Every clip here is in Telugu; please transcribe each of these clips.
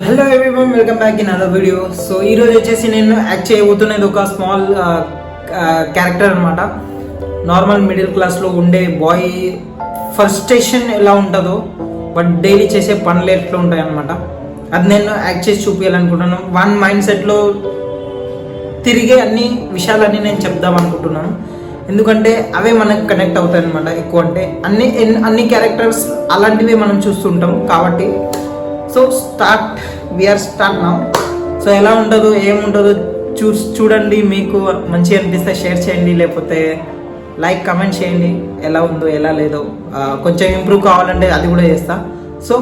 Hello everyone welcome back in other video so ఈ రోజు వచ్చేసి నేను యాక్ట్ చేయబోతున్నది ఒక స్మాల్ క్యారెక్టర్ అనమాట నార్మల్ మిడిల్ క్లాస్లో ఉండే బాయ్ ఫ్రస్ట్రేషన్ ఎలా ఉంటుందో బట్ డైలీ చేసే పనులు ఎట్లా ఉంటాయన్నమాట అది నేను యాక్ట్ చేసి చూపించాలనుకుంటున్నాను వన్ మైండ్ సెట్లో తిరిగే అన్ని విషయాలన్నీ నేను చెప్దాం అనుకుంటున్నాను. ఎందుకంటే అవే మనకు కనెక్ట్ అవుతాయి అనమాట ఎక్కువ అంటే అన్ని అన్ని క్యారెక్టర్స్ అలాంటివే మనం చూస్తుంటాం కాబట్టి so start we are start నా సో ఎలా ఉంటుందో ఏముండదు చూ చూడండి మీకు మంచిగా అనిపిస్తే షేర్ చేయండి లేకపోతే లైక్ కమెంట్ చేయండి ఎలా ఉందో ఎలా లేదో. కొంచెం ఇంప్రూవ్ కావాలంటే అది కూడా చేస్తా. So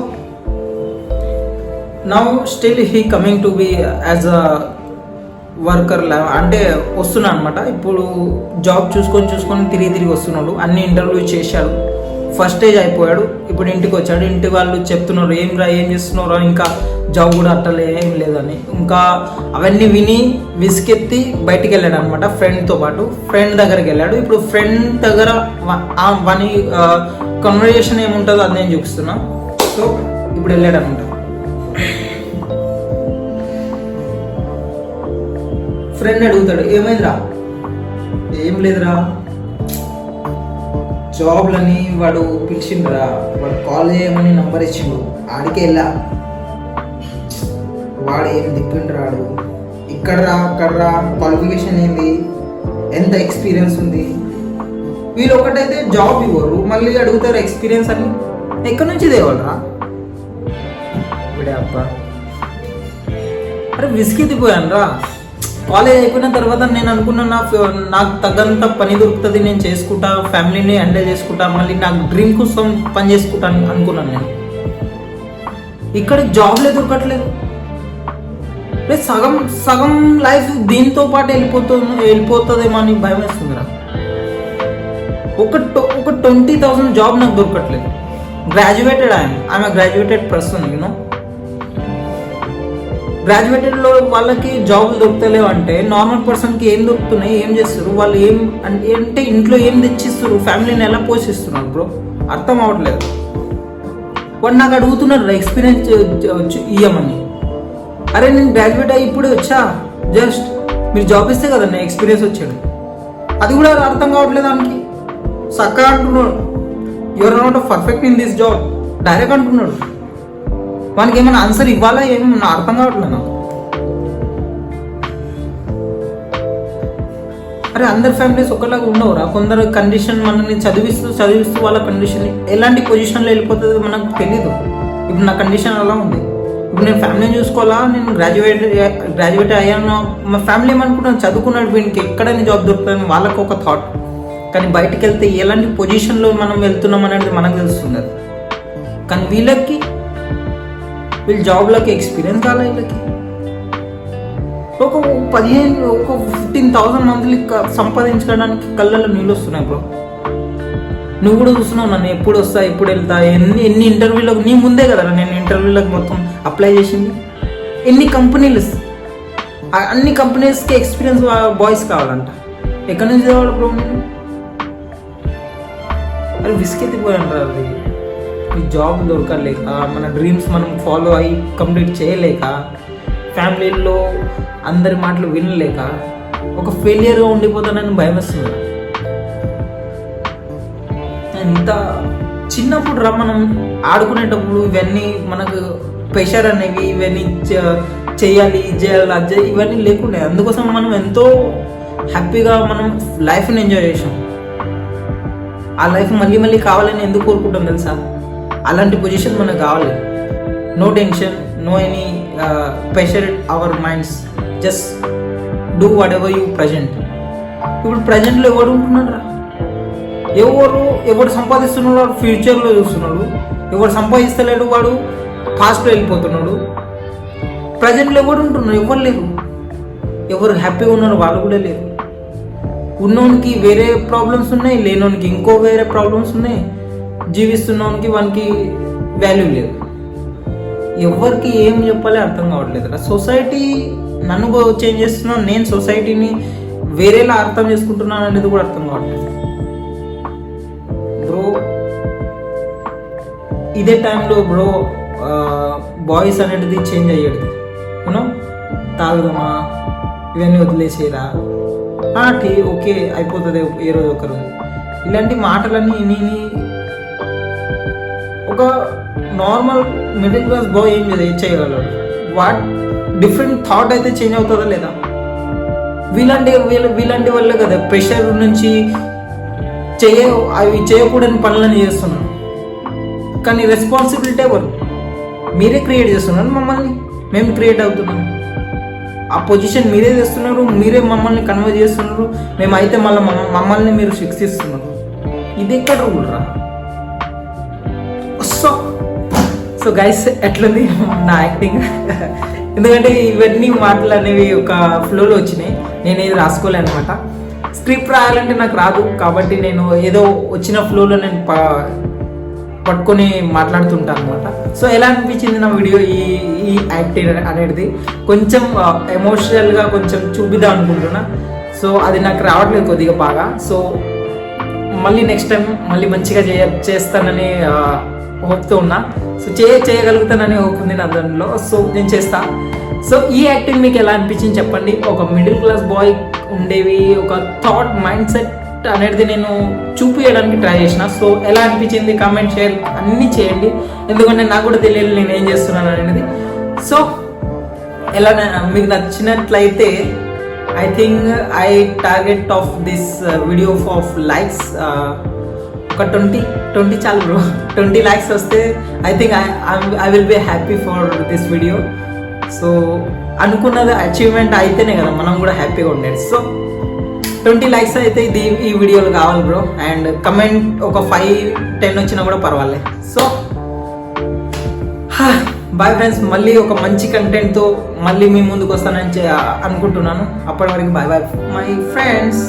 now still he coming to be as a worker లా అంటే వస్తున్నా అనమాట ఇప్పుడు జాబ్ చూసుకొని చూసుకొని తిరిగి తిరిగి వస్తున్నాడు. అన్ని ఇంటర్వ్యూ చేశాడు. ఫస్ట్ స్టేజ్ అయిపోయాడు. ఇప్పుడు ఇంటికి వచ్చాడు. ఇంటి వాళ్ళు చెప్తున్నారు ఏం రా ఏం చేస్తున్నారు ఇంకా జాబ్ కూడా అట్టలే ఏం లేదని. ఇంకా అవన్నీ విని విసికెత్తి బయటికి వెళ్ళాడు అనమాట ఫ్రెండ్తో పాటు. ఫ్రెండ్ దగ్గరికి వెళ్ళాడు. ఇప్పుడు ఫ్రెండ్ దగ్గర వని కన్వర్జేషన్ ఏముంటుందో అది నేను చూపిస్తున్నా. సో ఇప్పుడు వెళ్ళాడు అనమాట ఫ్రెండ్ అడుగుతాడు ఏమైందిరా? ఏం లేదురా. జాబ్లని వాడు పిలిచిండ్రా. వాడు కాల్ చేయమని నంబర్ ఇచ్చిండు. ఆడికే వెళ్ళా. వాడు ఏం దిప్పిండ్రాడు ఇక్కడ రా అక్కడ రా క్వాలిఫికేషన్ ఏంది? ఎంత ఎక్స్పీరియన్స్ ఉంది? వీళ్ళు ఒకటైతే జాబ్ ఇవ్వరు. మళ్ళీ అడుగుతారు ఎక్స్పీరియన్స్ అని. ఎక్కడి నుంచి తేవాలరా ఇప్పుడే అబ్బా. అరే విసిగిపోయాను రా కాలేజ్ అయిపోయిన తర్వాత నేను అనుకున్నా నా నాకు తగ్గంత పని దొరుకుతుంది నేను చేసుకుంటా ఫ్యామిలీని హ్యాండిల్ చేసుకుంటా మళ్ళీ నాకు డ్రీమ్ కోసం పని చేసుకుంటా అనుకున్నాను నేను. ఇక్కడ జాబ్లే దొరకట్లేదు. సగం సగం లైఫ్ దీంతో పాటు వెళ్ళిపోతుంది వెళ్ళిపోతుందేమో అని భయం వేస్తుందిరా ఒక ఒక ట్వంటీ థౌసండ్ జాబ్ నాకు దొరకట్లేదు. గ్రాడ్యుయేటెడ్ ఆయన. ఆమె గ్రాడ్యుయేటెడ్ పర్సన్ యూనో గ్రాడ్యుయేటెడ్లో వాళ్ళకి జాబులు దొరుకుతలేవు అంటే నార్మల్ పర్సన్కి ఏం దొరుకుతున్నాయి ఏం చేస్తారు వాళ్ళు ఏం అంటే ఇంట్లో ఏం తెచ్చిస్తారు ఫ్యామిలీని ఎలా పోషిస్తున్నారు బ్రో అర్థం అవ్వట్లేదు. వాడు నాకు అడుగుతున్నారు ఎక్స్పీరియన్స్ ఇయ్యమని. అరే నేను గ్రాడ్యుయేట్ అయ్యి ఇప్పుడే వచ్చా? జస్ట్ మీరు జాబ్ ఇస్తే కదా నేను ఎక్స్పీరియన్స్ వచ్చాడు. అది కూడా అర్థం కావట్లేదు దానికి. సక్క అంటున్నాడు. You're not perfect in this job direct అంటున్నాడు. వానికి ఏమైనా ఆన్సర్ ఇవ్వాలా ఏమన్నా అర్థం కావట్లేదు నాకు. అరే అందరి ఫ్యామిలీస్ ఒకలాగా ఉండవురా. కొందరు కండిషన్ మనల్ని చదివిస్తూ చదివిస్తూ వాళ్ళ కండిషన్ ఎలాంటి పొజిషన్లో వెళ్ళిపోతుందో మనకు తెలీదు. ఇప్పుడు నా కండిషన్ అలా ఉంది. ఇప్పుడు నేను ఫ్యామిలీని చూసుకోవాలా? నేను గ్రాడ్యుయేట్ గ్రాడ్యుయేట్ అయ్యాను. మా ఫ్యామిలీ ఏమనుకుంటున్నాను చదువుకున్నాడు వీనికి ఎక్కడైనా జాబ్ దొరుకుతుంది వాళ్ళకు ఒక థాట్ కానీ బయటికి వెళ్తే ఎలాంటి పొజిషన్లో మనం వెళ్తున్నాం అనేది మనకు తెలుస్తుంది. కానీ వీళ్ళకి వీళ్ళు జాబ్లోకి ఎక్స్పీరియన్స్ కాలే వీళ్ళకి. ఒక పదిహేను ఒక ఫిఫ్టీన్ థౌసండ్ మంత్లీ సంపాదించడానికి కళ్ళల్లో నీళ్ళు వస్తున్నాయి బ్రో. నువ్వు కూడా చూస్తున్నావు నన్ను ఎప్పుడు వస్తా ఎప్పుడు వెళ్తా ఎన్ని ఎన్ని ఇంటర్వ్యూలకు నీ ముందే కదా నేను ఇంటర్వ్యూలకు మొత్తం అప్లై చేసింది. ఎన్ని కంపెనీలు అన్ని కంపెనీస్కి ఎక్స్పీరియన్స్ బాయ్స్ కావాలంట. ఎక్కడి నుంచి తేవాలి బ్రో? నేను అది రా అది. మీ జాబ్ దొరకలేక మన డ్రీమ్స్ మనం ఫాలో అయ్యి కంప్లీట్ చేయలేక ఫ్యామిలీలో అందరి మాటలు వినలేక ఒక ఫెయిలియర్గా ఉండిపోతానని భయం వస్తుంది. ఇంత చిన్నప్పుడు రా మనం ఆడుకునేటప్పుడు ఇవన్నీ మనకు ప్రెషర్ అనేవి ఇవన్నీ చేయాలి చేయాలి అది ఇవన్నీ లేకుండే. అందుకోసం మనం ఎంతో హ్యాపీగా మనం లైఫ్ని ఎంజాయ్ చేసాం ఆ లైఫ్ మళ్ళీ మళ్ళీ కావాలని ఎందుకు కోరుకుంటాం తెలుసా? అలాంటి పొజిషన్ మనకు కావాలి. No tension no any pressure our minds just do whatever you present ఇప్పుడు ప్రజెంట్లో ఎవరు ఉంటున్నాడు ఎవరు ఎవడు సంపాదిస్తున్నాడు వాడు ఫ్యూచర్లో చూస్తున్నాడు. ఎవడు సంపాదిస్తలేడు వాడు ఫాస్ట్లో వెళ్ళిపోతున్నాడు. ప్రజెంట్లో ఎవరు ఉంటున్నారు? ఎవరు లేరు. ఎవరు హ్యాపీగా ఉన్నారు వాళ్ళు కూడా లేరు. ఉన్నోనికి వేరే ప్రాబ్లమ్స్ ఉన్నాయి లేనోనికి ఇంకో వేరే ప్రాబ్లమ్స్ ఉన్నాయి. జీవిస్తున్నానికి వానికి వాల్యూ లేదు. ఎవరికి ఏం చెప్పాలి అర్థం కావట్లేదు. సొసైటీ నన్ను చేంజ్ చేస్తున్నాను నేను సొసైటీని వేరేలా అర్థం చేసుకుంటున్నాను అనేది కూడా అర్థం కావట్లేదు. బ్రో ఇదే టైంలో బ్రో బాయ్స్ అనేది చేంజ్ అయ్యేది. యూనో తాగుదామా? ఇవన్నీ వదిలేసేరా ఆ, టీ ఓకే అయిపోతుంది ఏ రోజు ఒకరు ఇలాంటి మాటలన్నీ విని ఒక నార్మల్ మిడిల్ క్లాస్ బాయ్ ఏం చేయ- చేయగలడు? వాట్ డిఫరెంట్ థాట్ అయితే చేంజ్ అవుతుందా లేదా? వీలాంటి వీళ్ళ వీలాంటి వల్లే కదా ప్రెషర్ నుంచి చేయ అవి చేయకూడని పనులని చేస్తున్నాను కానీ రెస్పాన్సిబిలిటీ ఎవరు? మీరే క్రియేట్ చేస్తున్నారు మమ్మల్ని. మేము క్రియేట్ అవుతున్నాం. ఆ పొజిషన్ మీరే చేస్తున్నారు మీరే మమ్మల్ని కన్వే చేస్తున్నారు. మేమైతే మళ్ళీ మమ్మల్ని మీరు శిక్షిస్తున్నారు. ఇది ఎక్కడ రూల్ రా? సో సో గైస్ ఎట్లుంది నా యాక్టింగ్ ఎందుకంటే ఇవన్నీ మాటలు అనేవి ఒక ఫ్లోలో వచ్చినాయి. నేను ఏది రాసుకోలే అనమాట స్క్రిప్ట్ రాయాలంటే నాకు రాదు. కాబట్టి నేను ఏదో వచ్చిన ఫ్లోలో నేను ప- పట్టుకొని మాట్లాడుతుంటాను అనమాట సో ఎలా అనిపించింది నా వీడియో ఈ ఈ యాక్టింగ్ అనేది? కొంచెం ఎమోషనల్గా కొంచెం చూపిద్దాం అనుకుంటున్నా. సో అది నాకు రావట్లేదు కొద్దిగా బాగా. సో మళ్ళీ నెక్స్ట్ టైం మళ్ళీ మంచిగా చేయ చేస్తానని హోప్తో ఉన్నా. సో చే చేయగలుగుతానని హోప్ ఉంది నా దానిలో సో నేను చేస్తా. సో ఈ యాక్టింగ్ మీకు ఎలా అనిపించింది చెప్పండి. ఒక మిడిల్ క్లాస్ బాయ్ ఉండేవి ఒక థాట్ మైండ్ సెట్ అనేది నేను చూపించడానికి ట్రై చేసిన. సో ఎలా అనిపించింది? కామెంట్ షేర్ అన్నీ చేయండి. ఎందుకంటే నాకు కూడా తెలియదు నేను ఏం చేస్తున్నాను అనేది. సో ఎలా మీకు నచ్చినట్లయితే I think I target of this video of likes ఒక ట్వంటీ ట్వంటీ చాలు బ్రో ట్వంటీ ల్యాక్స్ వస్తే I think I will be happy for this video so అనుకున్నది అచీవ్మెంట్ అయితేనే కదా మనం కూడా హ్యాపీగా ఉండేది. సో ట్వంటీ లైక్స్ అయితే ఇది ఈ వీడియోలు కావాలి బ్రో అండ్ కమెంట్ ఒక ఫైవ్ టెన్ వచ్చినా కూడా పర్వాలేదు సో బాయ్ ఫ్రెండ్స్ మళ్ళీ ఒక మంచి కంటెంట్తో మళ్ళీ మీ ముందుకు వస్తానని అనుకుంటున్నాను. అప్పటి వరకు బాయ్ బాయ్ మై ఫ్రెండ్స్